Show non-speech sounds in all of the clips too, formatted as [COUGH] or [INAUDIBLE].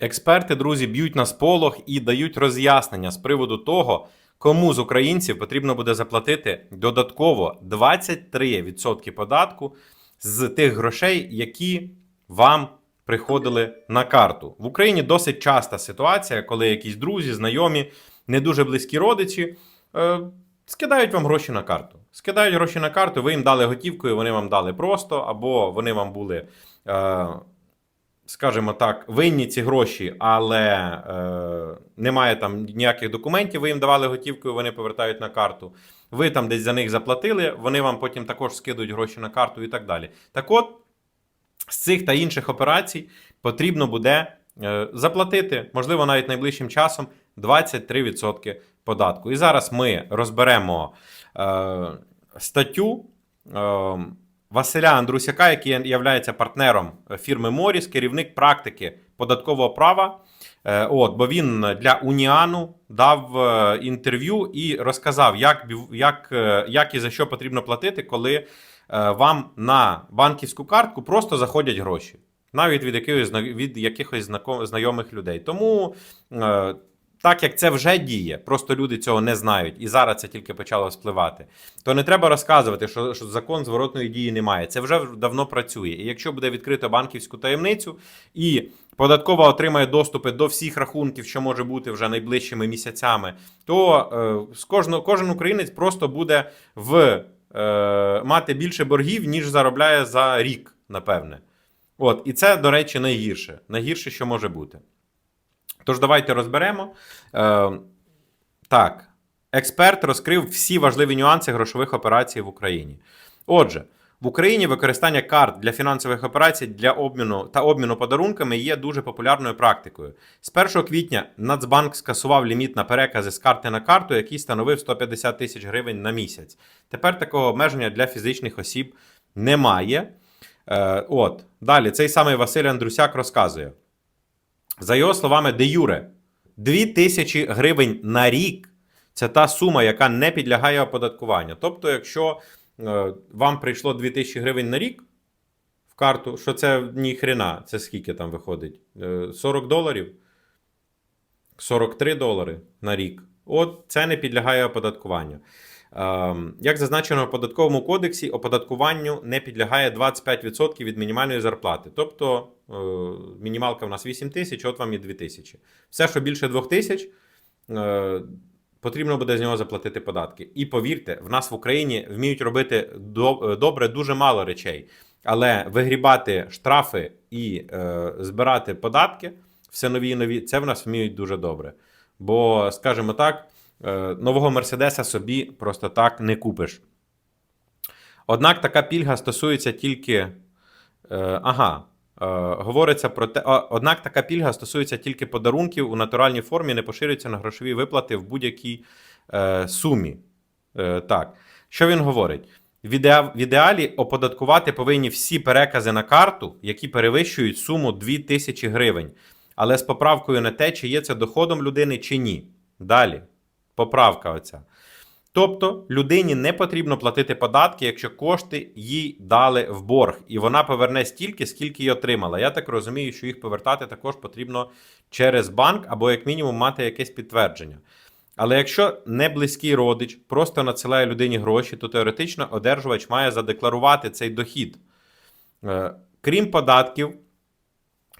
Експерти, друзі, б'ють на сполох і дають роз'яснення з приводу того, кому з українців потрібно буде заплатити додатково 23% податку з тих грошей, які вам приходили на карту. В Україні досить часта ситуація, коли якісь друзі, знайомі, не дуже близькі родичі е, скидають вам гроші на карту. Скидають гроші на карту, ви їм дали готівкою, вони вам дали просто, або вони вам були. Е, скажімо так, винні ці гроші, але е, немає там ніяких документів, ви їм давали готівкою, вони повертають на карту. Ви там десь за них заплатили, вони вам потім також скидують гроші на карту і так далі. Так от, з цих та інших операцій потрібно буде е, заплатити, можливо, навіть найближчим часом 23% податку. І зараз ми розберемо е, статтю. Е, Василя Андрусяка, який є партнером фірми Моріс, керівник практики податкового права. Е, От, бо він для Уніану дав е, інтерв'ю і розказав, як, як, е, як і за що потрібно платити, коли е, вам на банківську картку просто заходять гроші. Навіть від якихось, від якихось знайомих людей. Тому е, так як це вже діє, просто люди цього не знають, і зараз це тільки почало спливати, то не треба розказувати, що, що закон зворотної дії немає. Це вже давно працює. І якщо буде відкрито банківську таємницю, і податкова отримає доступи до всіх рахунків, що може бути вже найближчими місяцями, то е, з кожного, кожен українець просто буде в, е, мати більше боргів, ніж заробляє за рік, напевне. От, і це, до речі, найгірше. Найгірше, що може бути. Тож давайте розберемо. Е, так, експерт розкрив всі важливі нюанси грошових операцій в Україні. Отже, в Україні використання карт для фінансових операцій для обміну та обміну подарунками є дуже популярною практикою. З 1 квітня Нацбанк скасував ліміт на перекази з карти на карту, який становив 150 тисяч гривень на місяць. Тепер такого обмеження для фізичних осіб немає. Е, от далі цей самий Василь Андрусяк розказує. За його словами, де Юре, 2 тисячі гривень на рік це та сума, яка не підлягає оподаткуванню. Тобто, якщо е, вам прийшло 2 тисячі гривень на рік в карту, що це ні хрена, це скільки там виходить? Е, 40 доларів? 43 долари на рік. От це не підлягає оподаткуванню. Ем, Як зазначено в податковому кодексі, оподаткуванню не підлягає 25% від мінімальної зарплати. Тобто е, мінімалка в нас 8 тисяч, от вам і 2 тисячі. Все, що більше 2 тисяч, е, потрібно буде з нього заплатити податки. І повірте, в нас в Україні вміють робити добре дуже мало речей. Але вигрібати штрафи і е, збирати податки все нові і нові, це в нас вміють дуже добре. Бо, скажімо так, е, нового Мерседеса собі просто так не купиш. Однак така пільга стосується тільки. Е, ага. Е, говориться про те, однак така пільга стосується тільки подарунків у натуральній формі, не поширюється на грошові виплати в будь-якій е, сумі. Е, так. Що він говорить? В ідеалі оподаткувати повинні всі перекази на карту, які перевищують суму 2000 гривень, але з поправкою на те, чи є це доходом людини чи ні. Далі. Поправка оця. Тобто людині не потрібно платити податки, якщо кошти їй дали в борг, і вона поверне стільки, скільки й отримала. Я так розумію, що їх повертати також потрібно через банк або, як мінімум, мати якесь підтвердження. Але якщо не близький родич просто надсилає людині гроші, то теоретично одержувач має задекларувати цей дохід. Е, Крім податків,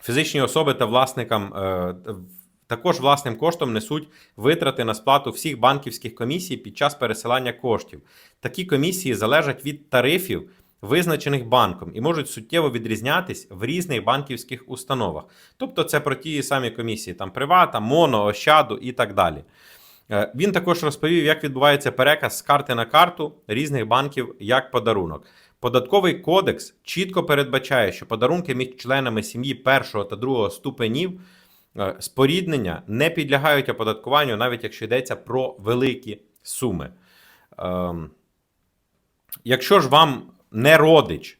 фізичні особи та власникам е, також власним коштом несуть витрати на сплату всіх банківських комісій під час пересилання коштів. Такі комісії залежать від тарифів, визначених банком, і можуть суттєво відрізнятись в різних банківських установах. Тобто, це про ті самі комісії, там Привата, Моно, Ощаду і так далі. Е, Він також розповів, як відбувається переказ з карти на карту різних банків як подарунок. Податковий кодекс чітко передбачає, що подарунки між членами сім'ї першого та другого ступенів споріднення не підлягають оподаткуванню, навіть якщо йдеться про великі суми. Ем, Якщо ж вам не родич,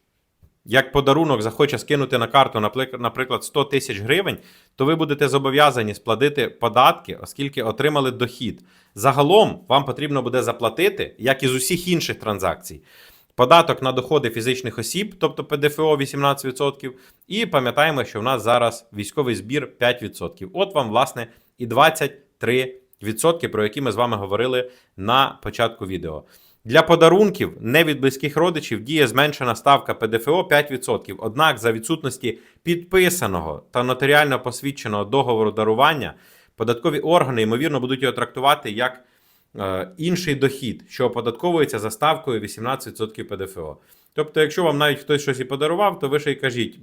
як подарунок захоче скинути на карту, наприклад, 100 тисяч гривень, то ви будете зобов'язані сплатити податки, оскільки отримали дохід. Загалом вам потрібно буде заплатити, як і з усіх інших транзакцій, податок на доходи фізичних осіб, тобто ПДФО 18%. І пам'ятаємо, що в нас зараз військовий збір 5%. От вам, власне, і 23%, про які ми з вами говорили на початку відео. Для подарунків не від близьких родичів діє зменшена ставка ПДФО 5%. Однак за відсутності підписаного та нотаріально посвідченого договору дарування податкові органи, ймовірно, будуть його трактувати як інший дохід, що оподатковується за ставкою 18% ПДФО. Тобто, якщо вам навіть хтось щось і подарував, то ви ще й кажіть,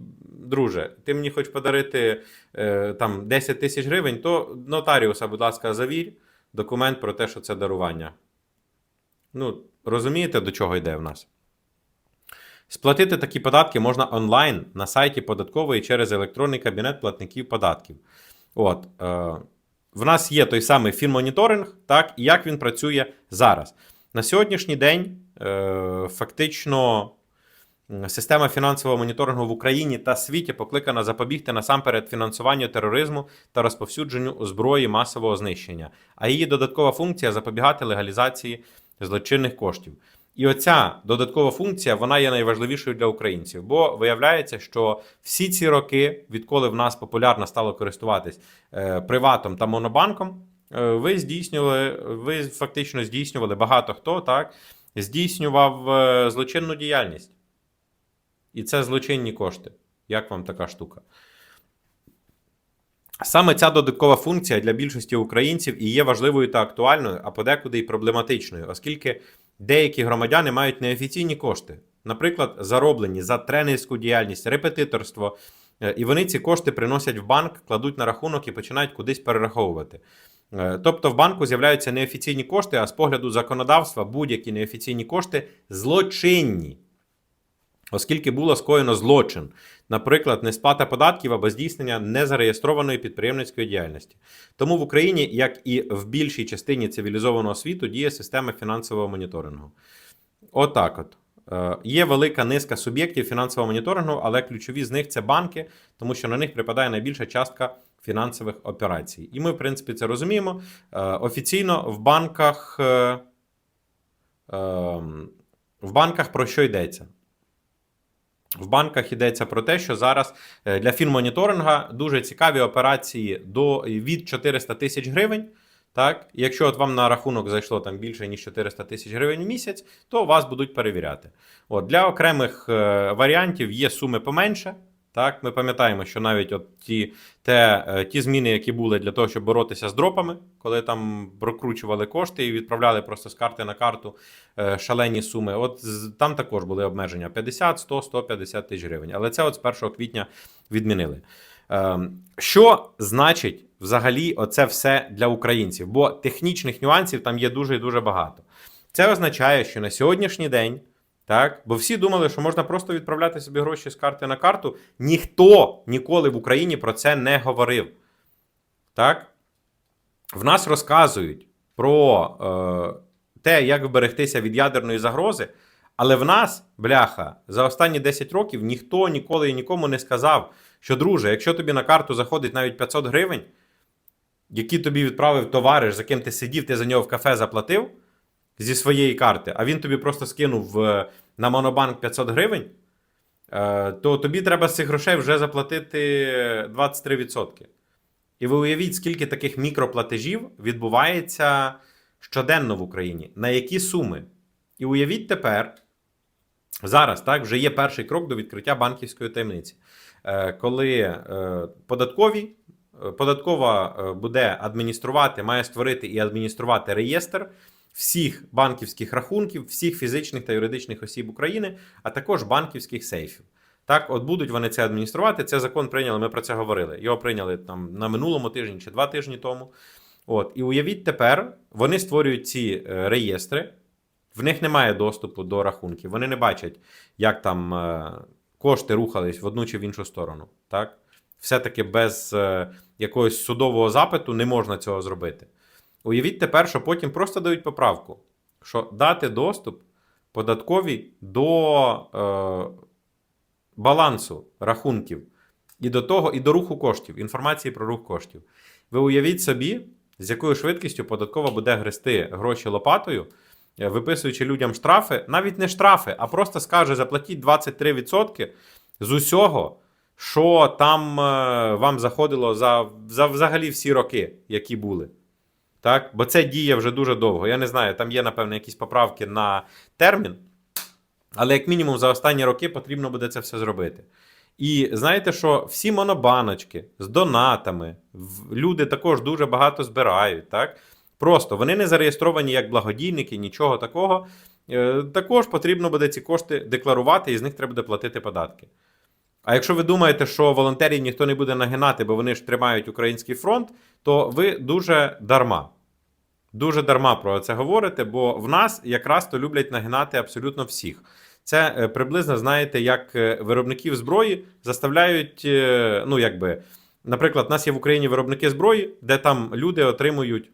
друже, ти мені хочеш подарити е, там 10 тисяч гривень, то нотаріуса, будь ласка, завір документ про те, що це дарування. Ну, розумієте, до чого йде в нас? Сплатити такі податки можна онлайн на сайті податкової через електронний кабінет платників податків. От, е, в нас є той самий фінмоніторинг, так, і як він працює зараз. На сьогоднішній день е, фактично система фінансового моніторингу в Україні та світі покликана запобігти насамперед фінансуванню тероризму та розповсюдженню зброї масового знищення. А її додаткова функція запобігати легалізації злочинних коштів. І оця додаткова функція вона є найважливішою для українців, бо виявляється, що всі ці роки, відколи в нас популярно стало користуватись е, приватом та монобанком, е, ви здійснювали, ви фактично здійснювали багато хто так здійснював е, злочинну діяльність. І це злочинні кошти. Як вам така штука? Саме ця додаткова функція для більшості українців і є важливою та актуальною, а подекуди й проблематичною, оскільки деякі громадяни мають неофіційні кошти, наприклад, зароблені за тренерську діяльність, репетиторство, е, і вони ці кошти приносять в банк, кладуть на рахунок і починають кудись перераховувати. Е, Тобто в банку з'являються неофіційні кошти, а з погляду законодавства будь-які неофіційні кошти злочинні оскільки було скоєно злочин, наприклад, несплата податків або здійснення незареєстрованої підприємницької діяльності. Тому в Україні, як і в більшій частині цивілізованого світу, діє система фінансового моніторингу. Отак от. Е, Є велика низка суб'єктів фінансового моніторингу, але ключові з них це банки, тому що на них припадає найбільша частка фінансових операцій. І ми, в принципі, це розуміємо. Е, Офіційно в банках, е, ем, в банках про що йдеться? В банках йдеться про те, що зараз е, для фінмоніторинга дуже цікаві операції до від 400 тисяч гривень. Так, якщо от вам на рахунок зайшло там більше ніж 400 тисяч гривень в місяць, то вас будуть перевіряти. От для окремих е, варіантів є суми поменше. Так, ми пам'ятаємо, що навіть от ті, те, е, ті зміни, які були для того, щоб боротися з дропами, коли там прокручували кошти і відправляли просто з карти на карту е, шалені суми. От там також були обмеження 50, 100, 150 тисяч гривень. Але це от з 1 квітня відмінили. Ем, Що значить взагалі оце все для українців? Бо технічних нюансів там є дуже і дуже багато. Це означає, що на сьогоднішній день, так, бо всі думали, що можна просто відправляти собі гроші з карти на карту. Ніхто ніколи в Україні про це не говорив. Так? В нас розказують про е, те, як вберегтися від ядерної загрози, але в нас, бляха, за останні 10 років ніхто ніколи і нікому не сказав, що, друже, якщо тобі на карту заходить навіть 500 гривень, які тобі відправив товариш, за ким ти сидів, ти за нього в кафе заплатив зі своєї карти, а він тобі просто скинув е, на монобанк 500 гривень, е, то тобі треба з цих грошей вже заплатити 23%. І ви уявіть, скільки таких мікроплатежів відбувається щоденно в Україні, на які суми. І уявіть тепер, зараз так, вже є перший крок до відкриття банківської таємниці, Е, коли податкові, податкова буде адмініструвати, має створити і адмініструвати реєстр всіх банківських рахунків, всіх фізичних та юридичних осіб України, а також банківських сейфів. Так, от будуть вони це адмініструвати. Це закон прийняли. Ми про це говорили. Його прийняли там на минулому тижні чи два тижні тому. От, і уявіть тепер, вони створюють ці е, реєстри, в них немає доступу до рахунків, вони не бачать, як там е, кошти рухались в одну чи в іншу сторону. Так? Все-таки без е, якогось судового запиту не можна цього зробити. Уявіть тепер, що потім просто дають поправку, що дати доступ податкові до е, балансу рахунків і до того, і до руху коштів, інформації про рух коштів. Ви уявіть собі, з якою швидкістю податкова буде грести гроші лопатою, е, виписуючи людям штрафи, навіть не штрафи, а просто скаже: заплатіть 23% з усього, що там е, вам заходило за, за взагалі всі роки, які були. Так? Бо це діє вже дуже довго. Я не знаю, там є, напевно, якісь поправки на термін. Але як мінімум за останні роки потрібно буде це все зробити. І знаєте, що всі монобаночки з донатами, люди також дуже багато збирають. Так? Просто вони не зареєстровані як благодійники, нічого такого. Е, Також потрібно буде ці кошти декларувати, і з них треба буде платити податки. А якщо ви думаєте, що волонтерів ніхто не буде нагинати, бо вони ж тримають український фронт, то ви дуже дарма. Дуже дарма про це говорите, бо в нас якраз то люблять нагинати абсолютно всіх. Це е, приблизно, знаєте, як е, виробників зброї заставляють, е, ну якби, наприклад, у нас є в Україні виробники зброї, де там люди отримують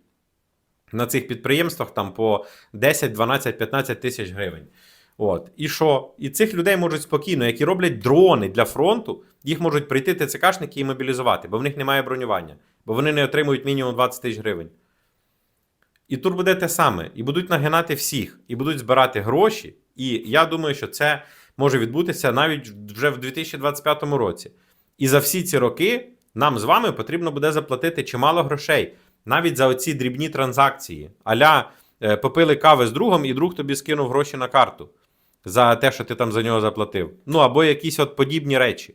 на цих підприємствах там по 10, 12, 15 тисяч гривень. От. І що? І цих людей можуть спокійно, які роблять дрони для фронту, їх можуть прийти ТЦКшники і мобілізувати, бо в них немає бронювання, бо вони не отримують мінімум 20 тисяч гривень. І тут буде те саме, і будуть нагинати всіх, і будуть збирати гроші. І я думаю, що це може відбутися навіть вже в 2025 році. І за всі ці роки нам з вами потрібно буде заплатити чимало грошей, навіть за оці дрібні транзакції. Аля е, попили кави з другом, і друг тобі скинув гроші на карту за те, що ти там за нього заплатив. Ну або якісь от подібні речі.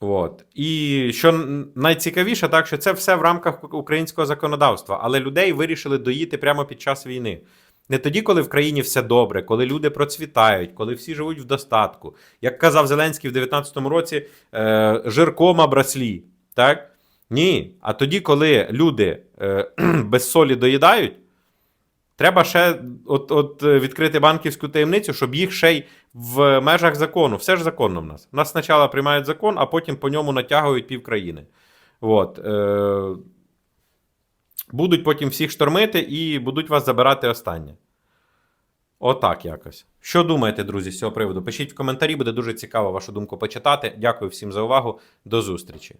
От. І що найцікавіше, так, що це все в рамках українського законодавства, але людей вирішили доїти прямо під час війни. Не тоді, коли в країні все добре, коли люди процвітають, коли всі живуть в достатку. Як казав Зеленський в 19-му році, е, жиркома браслі. Так? Ні. А тоді, коли люди е, [CLEARS THROAT] без солі доїдають, треба ще от, от е, відкрити банківську таємницю, щоб їх ще й в межах закону. Все ж законно в нас. У нас спочатку приймають закон, а потім по ньому натягують півкраїни. От. Е, будуть потім всіх штормити і будуть вас забирати останнє. Отак якось. Що думаєте, друзі, з цього приводу? Пишіть в коментарі, буде дуже цікаво вашу думку почитати. Дякую всім за увагу. До зустрічі.